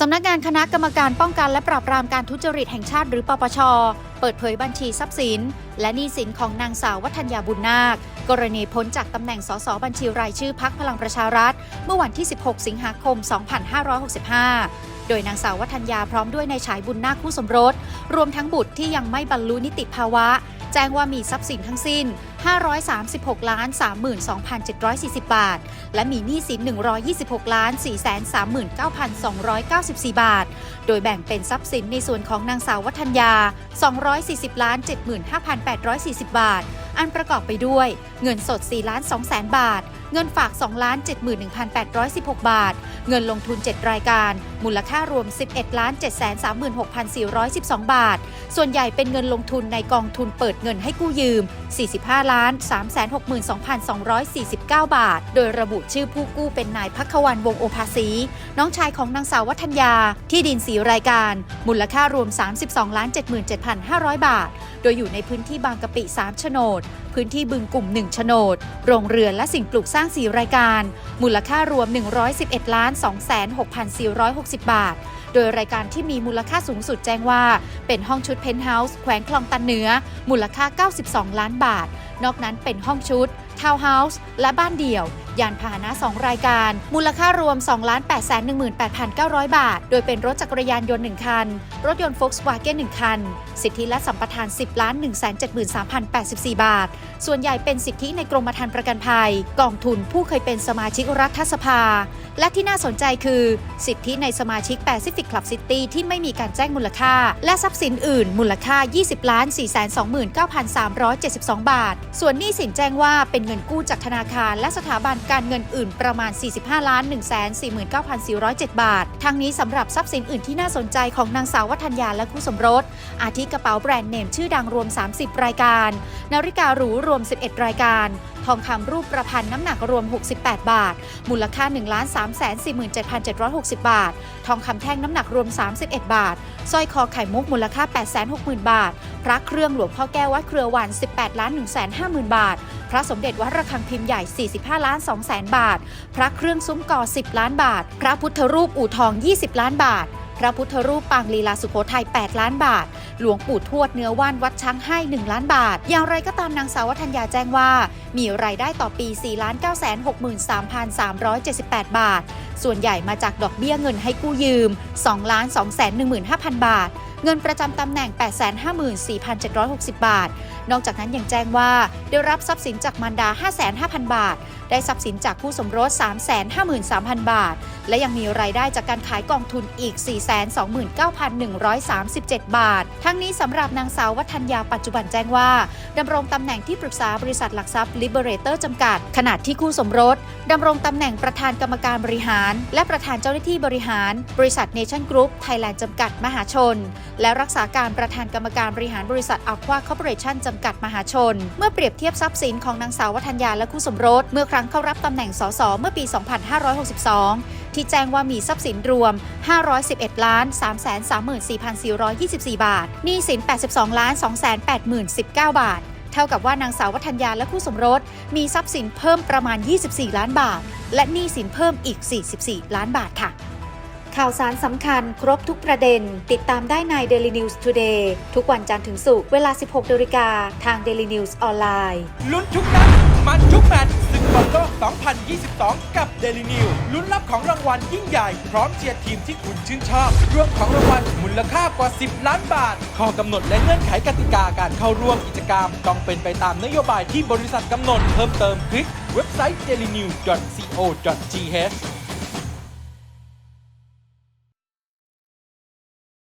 สำนักงานคณะกรรมการป้องกันและปราบปรามการทุจริตแห่งชาติหรือปปช เปิดเผยบัญชีทรัพย์สิน และหนี้สินของนางสาววัฒนยาบุญนาค กรณีพ้นจากตำแหน่งสสบัญชีรายชื่อพักพลังประชารัฐ เมื่อวันที่ 16 สิงหาคม 2565 โดยนางสาววัฒนยาพร้อมด้วยนายฉายบุญนาคคู่สมรส รวมทั้งบุตรที่ยังไม่บรรลุนิติภาวะ แจ้งว่ามีทรัพย์สินทั้งสิ้น 536ล้าน32,740 บาท และมีหนี้สิน 126ล้าน439,294 บาท โดยแบ่งเป็นทรัพย์สินในส่วนของนางสาววัฒนยา 240ล้าน75,840 บาท อันประกอบไปด้วย เงินสด4ล้าน2แสนบาท เงินฝาก2ล้าน71,816 บาท เงินลงทุน 7 รายการ มูลค่ารวม 11ล้าน736,412 บาท ส่วนใหญ่เป็นเงินลงทุนในกองทุนเปิดเงินให้กู้ยืม 45ล้าน362,249 บาท โดยระบุชื่อผู้กู้เป็นนายพักวันวงศ์โอภาสี น้องชายของนางสาววัฒนยา ที่ดินสีรายการ มูลค่ารวม 32ล้าน77,500 บาท โดยอยู่ในพื้นที่บางกะปิ 3 โฉนด พื้นที่บึงกลุ่ม 1 โฉนด โรงเรือนและสิ่งปลูกสร้าง4 รายการ มูลค่ารวม 111ล้าน2,6,460 บาท โดยรายการที่มีมูลค่าสูงสุดแจ้งว่า เป็นห้องชุดเพนท์เฮาส์แขวงคลองตันเหนือ มูลค่า 92 ล้านบาท นอกนั้นเป็นห้องชุด ทาวน์เฮาส์ และบ้านเดี่ยว ยานพาหนะ 2 รายการ มูลค่ารวม 2 8 1 8 9 0 0 บาท โดยเป็นรถจักรยานยนต์ 1 คัน รถยนต์ Volkswagen 1 คัน สิทธิและสัมปทาน 10ล้าน1 7 3 0 8 4 บาท ส่วนใหญ่เป็นสิทธิในกรมธรรม์ประกันภัย กองทุนผู้เคยเป็นสมาชิกรัฐสภา และที่น่าสนใจคือ สิทธิในสมาชิก Pacific Club City ที่ไม่มีการแจ้งมูลค่า และทรัพย์สินอื่น มูลค่า 20ล้าน429,372 บาท ส่วนหนี้สินแจ้งว่าเป็นเงินกู้จากธนาคาร และสถาบันการเงินอื่นประมาณ 45 ล้าน 149,407 บาท ทั้งนี้สำหรับทรัพย์สินอื่นที่น่าสนใจของนางสาววัฒนยาและคู่สมรส อาทิกระเป๋าแบรนด์เนมชื่อดังรวม 30 รายการ นาฬิกาหรูรวม 11 รายการ ทองคำรูปประพันธ์น้ำหนักรวม 68 บาท มูลค่า 1 3 4 7 7 6 0 บาท ทองคำแท่งน้ำหนักรวม 31 บาทสร้อยคอไข่มุกมูลค่า 860,000 บาท พระเครื่องหลวงพ่อแก้ววัดเครือวัน 18ล้าน1 5 0 0 0 0 บาท พระสมเด็จวัดระฆังพิมพ์ใหญ่ 45ล้าน2แสนบาท พระเครื่องซุ้มก่อ 10 ล้านบาท พระพุทธรูปอู่ทอง 20 ล้านบาท พระพุทธรูปปางลีลาสุโขทัย 8 ล้านบาท หลวงปู่ทวดเนื้อว่านวัดช้างให้ 1 ล้านบาท อย่างไรก็ตามนางสาวธัญญาแจ้งว่า มีรายได้ต่อปี 4 9 6 3 3 7 8 บาทส่วนใหญ่มาจากดอกเบี้ยเงินให้กู้ยืม 2 2 1 5 0 0 0 บาท เงินประจำตำแหน่ง 854,760 บาท นอกจากนั้นยังแจ้งว่า ได้รับทรัพย์สินจากมารดา 55,000 บาท ได้ทรัพย์สินจากคู่สมรส 353,000 บาท และยังมีรายได้จากการขายกองทุนอีก 429,137 บาท ทั้งนี้สำหรับนางสาววัฒนยาปัจจุบันแจ้งว่าดำรงตำแหน่งที่ปรึกษาบริษัทหลักทรัพย์ Liberator จำกัด ขณะที่คู่สมรสดำรงตำแหน่งประธานกรรมการบริหารและประธานเจ้าหน้าที่บริหาร บริษัท Nation Group Thailand จำกัดมหาชน และรักษาการประธานกรรมการบริหารบริษัท Aqua Corporation จำกัดมหาชน เมื่อเปรียบเทียบทรัพย์สินของนางสาววัฒนยาและคู่สมรส เมื่อครั้งเข้ารับตำแหน่งสสเมื่อปี 2562 ที่แจ้งว่ามีทรัพย์สินรวม 511ล้าน334,424 บาท หนี้สิน 82ล้าน2 8 0 1 9 บาท เท่ากับว่านางสาววัฒนยาและคู่สมรส มีทรัพย์สินเพิ่มประมาณ 24 ล้านบาท และหนี้สินเพิ่มอีก 44 ล้านบาทค่ะ ข่าวสารสำคัญครบทุกประเด็น ติดตามได้ใน Daily News Today ทุกวันจันทร์ถึงศุกร์เวลา 16นาฬิกาทาง Daily News ออนไลน์ ลุ้นทุกนัดมันทุกแมตช์ บอลโลก 2022 กับ Daily New ลุ้นรับของรางวัลยิ่งใหญ่ พร้อมเชียร์ทีมที่คุณชื่นชอบรวมของรางวัลมูลค่ากว่า 10 ล้านบาท ข้อกำหนดและเงื่อนไขกติกาการเข้าร่วมกิจกรรม ต้องเป็นไปตามนโยบายที่บริษัทกำหนด เพิ่มเติมคลิกเว็บไซต์ dailynew.co.th